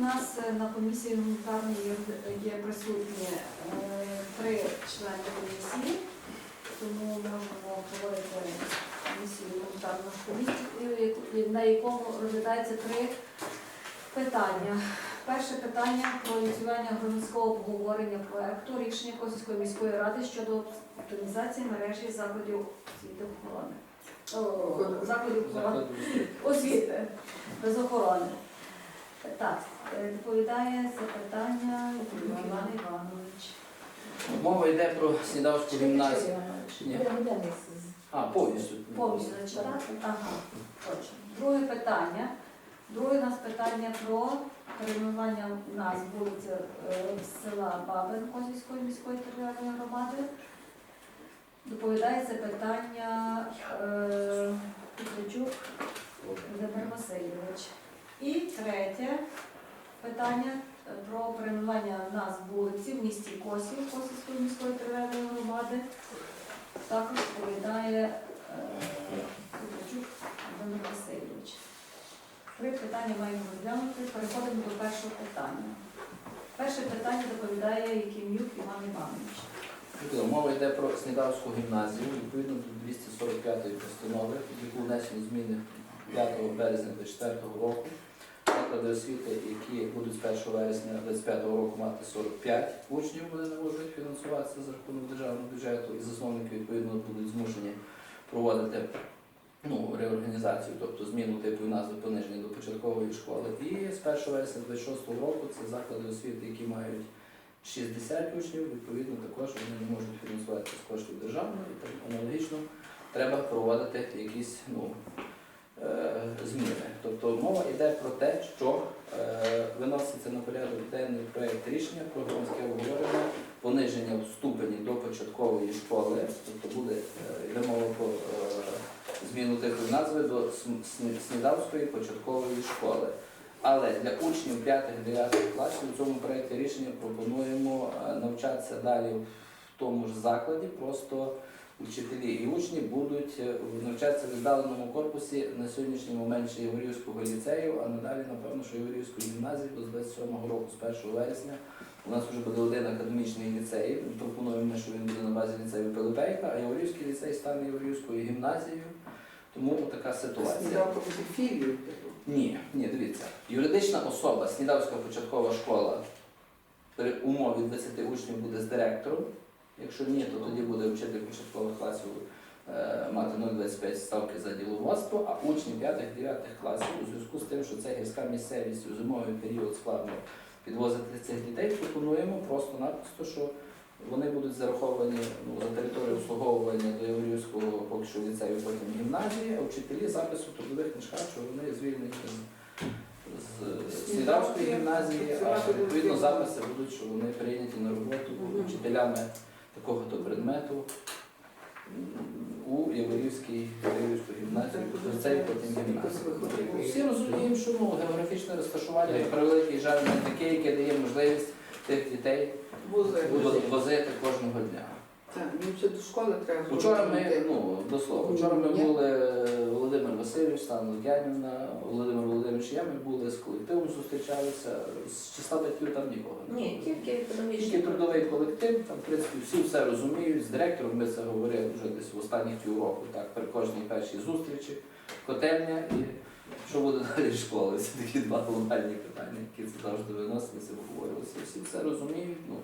у нас е, на комісії гуманітарної є, присутні е, три члени комісії, тому можемо проводити комісію гуманітарну комісію, яку- на якому розглядається три питання. Перше питання про ініціювання громадського обговорення проекту рішення Косівської міської ради щодо оптимізації мережі закладів освіти охорони. О, закладів охорони освіти без охорони. Так, е, доповідає це питання Іван Іванович. Мова йде про Снідавську гімназію. Ні. А, повністю. Повністю зачитати? Ага, точно. Друге питання. Друге у нас питання про перейменування назв вулиці е, села Бабин Козівської міської територіальної громади. Доповідає це питання е, Петричук Володимир Васильович. І третє питання е, про перейменування назв вулиці в місті Косів Косівської міської територіальної громади. Також доповідає е, Петричук Володимир Васильович. Три питання маємо розглянути. Переходимо до першого питання. Перше питання доповідає Яким'юк Іван Іванович. Мова йде про Снідавську гімназію, відповідно до 245 постанови, в яку внесені зміни 5 березня 2024 року. Заклади освіти, які будуть з 1 вересня 2025 року мати 45 учнів, вони не можуть фінансуватися за рахунок державного бюджету, і засновники відповідно будуть змушені проводити ну, реорганізацію, тобто зміну типу і назви пониження до початкової школи. І з 1 вересня 2026 року це заклади освіти, які мають 60 учнів, відповідно, також вони не можуть фінансуватися з коштів державного, і аналогічно треба проводити якісь ну, зміни. Тобто мова йде про те, що е, виноситься на порядок денний проєкт рішення про громадське обговорення, пониження в ступені до початкової школи, тобто буде е, йде мова про е, зміну типу назви до Снідавської початкової школи. Але для учнів 5-9 класів у цьому проєкті рішення пропонуємо е, навчатися далі в тому ж закладі, просто вчителі і учні будуть е, навчатися в віддаленому корпусі на сьогоднішній момент ще Єврейського ліцею, а надалі, напевно, що Єврейської гімназії до 27-го року, з 1 вересня. У нас вже буде один академічний ліцей. Пропонуємо, що він буде на базі ліцею Пилипейка, а Єврейський ліцей стане Єврейською гімназією. Тому така ситуація. Філію. Ні, ні, дивіться. Юридична особа, Снідавська початкова школа при умові 20 учнів буде з директором. Якщо ні, то тоді буде вчитель початкових класів е, мати 0,25 ставки за діловодство, а учні 5-9 класів у зв'язку з тим, що це гірська місцевість у зимовий період складно підвозити цих дітей, пропонуємо просто-напросто, що вони будуть зараховані ну, за територію обслуговування до Єврейського поки що ліцею, потім гімназії, а вчителі запису трудових книжках, що вони звільнені з, Снідавської гімназії, а відповідно записи будуть, що вони прийняті на роботу вчителями такого-то предмету у Єврейській Єврейську гімназію, ліцею, потім гімназію. Всі розуміємо, що ну, географічне розташування при превеликий жаль не таке, яке дає можливість тих дітей Возити. кожного дня. Так, їм ще до школи треба. Вчора ми, ну, до слова, вчора ми були е, Володимир Васильович, Стан Лук'янівна, Володимир Володимирович, ми були з колективом, зустрічалися, з числа батьків там нікого не. Ні, тільки Тільки трудовий колектив, там, в принципі, всі все розуміють. З директором ми це говорили вже десь в останніх півроку, так, при кожній першій зустрічі, котельня і що буде далі школи. Це такі два глобальні питання, які це завжди виносилися, обговорювалися. Всі все розуміють. Ну,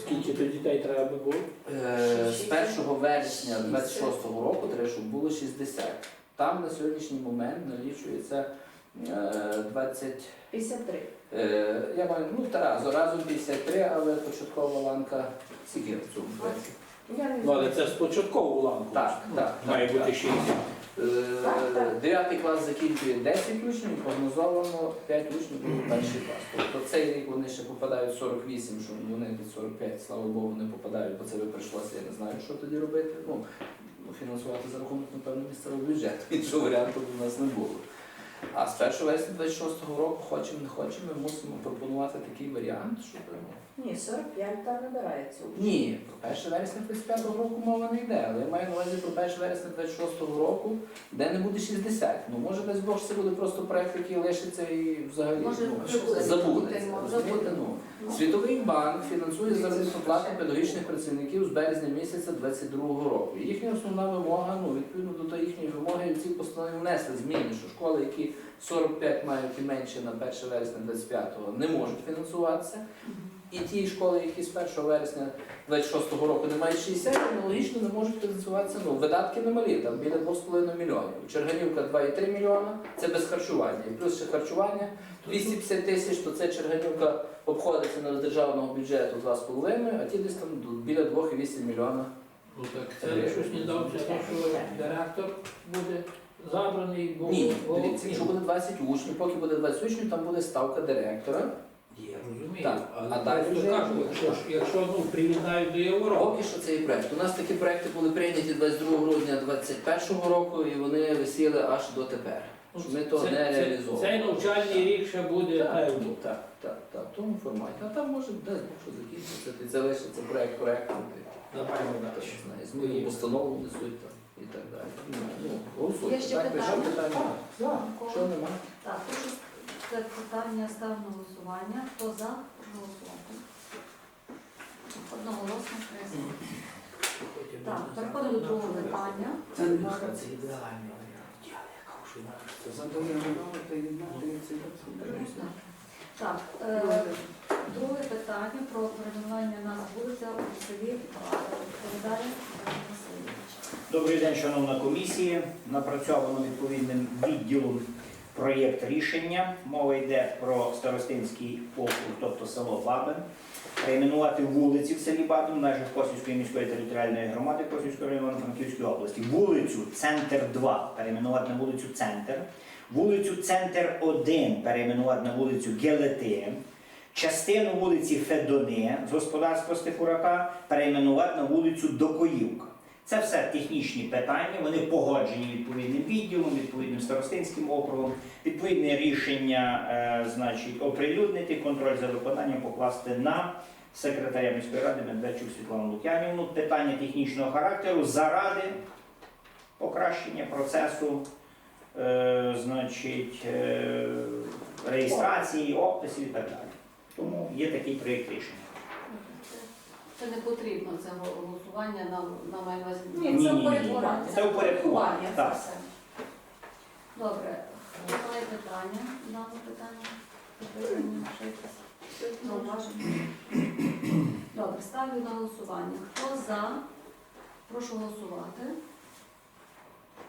Скільки то дітей треба би було? Е, З 1 вересня 26 року треба, щоб було 60. Там на сьогоднішній момент налічується 20. 53. е, Я маю ну Тарас, разом 53, але початкова ланка скільки в цьому? Я не Ну, але знаю. це з початкову ланку. Так, так. Має так, бути так. 60. Так, так. 9 клас закінчує 10 учнів, прогнозовано 5 учнів буде перший клас. Тобто цей рік вони ще попадають в 48, що вони під 45, слава Богу, не попадають, бо це би прийшлося, я не знаю, що тоді робити. Ну, фінансувати за рахунок, напевно, місцевого бюджету. Іншого варіанту у нас не було. А з 1 вересня 26 року, хочемо не хочемо, ми мусимо пропонувати такий варіант, щоб Ні, 45 там набирається. ні, про 1 вересня 25 року мова не йде, але я маю на увазі про 1 вересня 26 року, де не буде 60. Ну може десь Бог це буде просто проект, який лишиться і взагалі Може, ну, прибуде. Забуде. розумієте? Ну, Світовий банк фінансує заробітну плату педагогічних працівників з березня місяця 22 року. Їхня основна вимога, ну відповідно до тої їхньої вимоги, ці постанови внесли зміни, що школи, які 45 мають і менше на 1 вересня 25-го, не можуть фінансуватися. І ті школи, які з 1 вересня 26-го року не мають 60, аналогічно не можуть фінансуватися. Ну, видатки немалі, там біля 2,5 мільйонів. Черганівка 2,3 мільйона, це без харчування. І плюс ще харчування 250 тисяч, то це Черганівка обходиться на державного бюджету 2,5, а ті десь там біля 2,8 мільйона. Ну так це щось не дав, що директор буде забраний, бо Ні, дивіться, якщо буде 20 учнів, поки буде 20 учнів, там буде ставка директора. Я розумію, Так, а а далі вже- кажу, якщо, ж- якщо ну, приєднають до Європи, Поки що це і проект. У нас такі проекти були прийняті 22 грудня 2021 року, і вони висіли аж до тепер. Що Ми то це- не це- реалізовували. цей навчальний рік ще буде Так, певно. так, так, так, в тому форматі. А там може Бог, що закінчиться, і залишиться проект проектом. Давай Та далі. що знає, зміни постанову несуть там і так далі. Ну, ну, голосуйте. Є ще Так, питання? що питання? Так. Що немає? Так, прошу це питання ставлю на голосування. Хто за, прошу голосувати. Одноголосно кресло. Так, переходимо до другого питання. Це не Це ідеальний варіант. Я не кажу, що Задовольнено, то єднати Так, е, друге питання про перейменування нас вулиця у селі Правда. Добрий день, шановна комісія. Напрацьовано відповідним відділом проєкт рішення. Мова йде про Старостинський округ, тобто село Бабин. Перейменувати вулиці в селі Бабин в межах Косівської міської територіальної громади Косівського району Франківської області. Вулицю Центр 2 перейменувати на вулицю Центр. Вулицю Центр 1 перейменувати на вулицю Гелети. Частину вулиці Федони з господарства Стефурака перейменувати на вулицю Докоївка. Це все технічні питання, вони погоджені відповідним відділом, відповідним старостинським округом. Відповідне рішення, е, значить, оприлюднити, контроль за виконанням покласти на секретаря міської ради Медведчук Світлану Лук'янівну. Питання технічного характеру заради покращення процесу, е, значить, е, реєстрації, описів і так далі. Тому є такий проєкт рішення. Це не потрібно, це голосування на, на маю увазі. Ні, це упорядкування. Це упорядкування, так. все. Добре, хто має питання? Дане питання? Запитання, ще якісь? Зауваження? Добре, ставлю на голосування. Хто за? Прошу голосувати.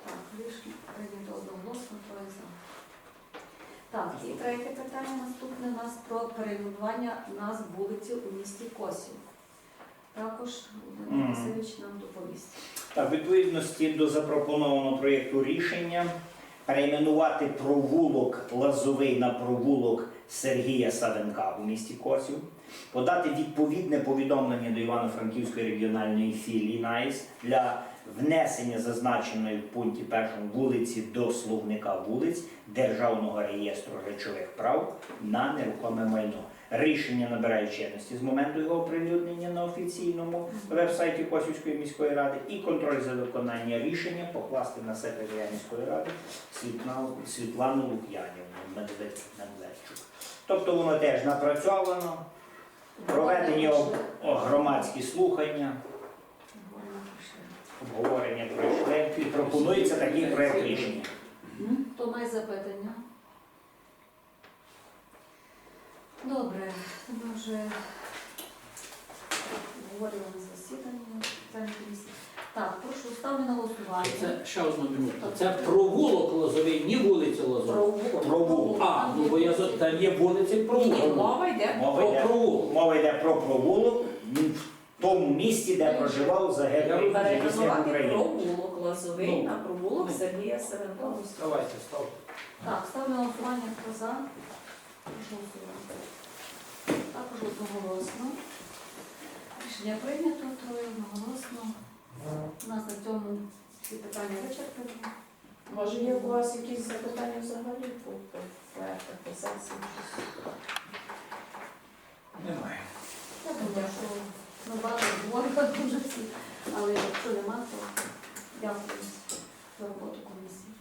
Так, рішення прийнято одноголосно, троє за. Так, і третє питання наступне у нас про перейменування назв вулиці у місті Косів. Також Мгм. Васильович нам доповість. Так, відповідності до запропонованого проєкту рішення перейменувати провулок Лазовий на провулок Сергія Савенка у місті Косів, подати відповідне повідомлення до Івано-Франківської регіональної філії НАІС для внесення зазначеної в пункті першому вулиці до словника вулиць Державного реєстру речових прав на нерухоме майно. Рішення набирає чинності з моменту його оприлюднення на офіційному веб-сайті Косівської міської ради і контроль за виконання рішення покласти на секретаря міської ради Світлану, Лук'янівну Медведчук. Тобто воно теж напрацьовано, проведені громадські слухання, обговорення пройшли. І пропонується такий проект рішення. Хто має запитання? Добре, ми вже говорили на засіданні. Так, прошу, ставлю на голосування. Це ще одну минуту. Це провулок Лозовий, ні вулиця Лозова. Провулок. А, ну бо я за- там є вулиця Ні, ні, провулок. мова йде Мова Про йде, провулок. мова йде про провулок в тому місці, де проживав загиблий захисник перейменувати України. провулок Лозовий Ну. на провулок. Сергія Савенкова. Давайте, ставте. Так, ставлю на голосування, хто за. Також одноголосно. Рішення прийнято, троє одноголосно. У нас на цьому всі питання вичерпані. Може, є у вас якісь запитання взагалі по сесії. Немає. Я думаю, що ми багато говоримо дуже всі, але якщо нема, то дякую за роботу комісії.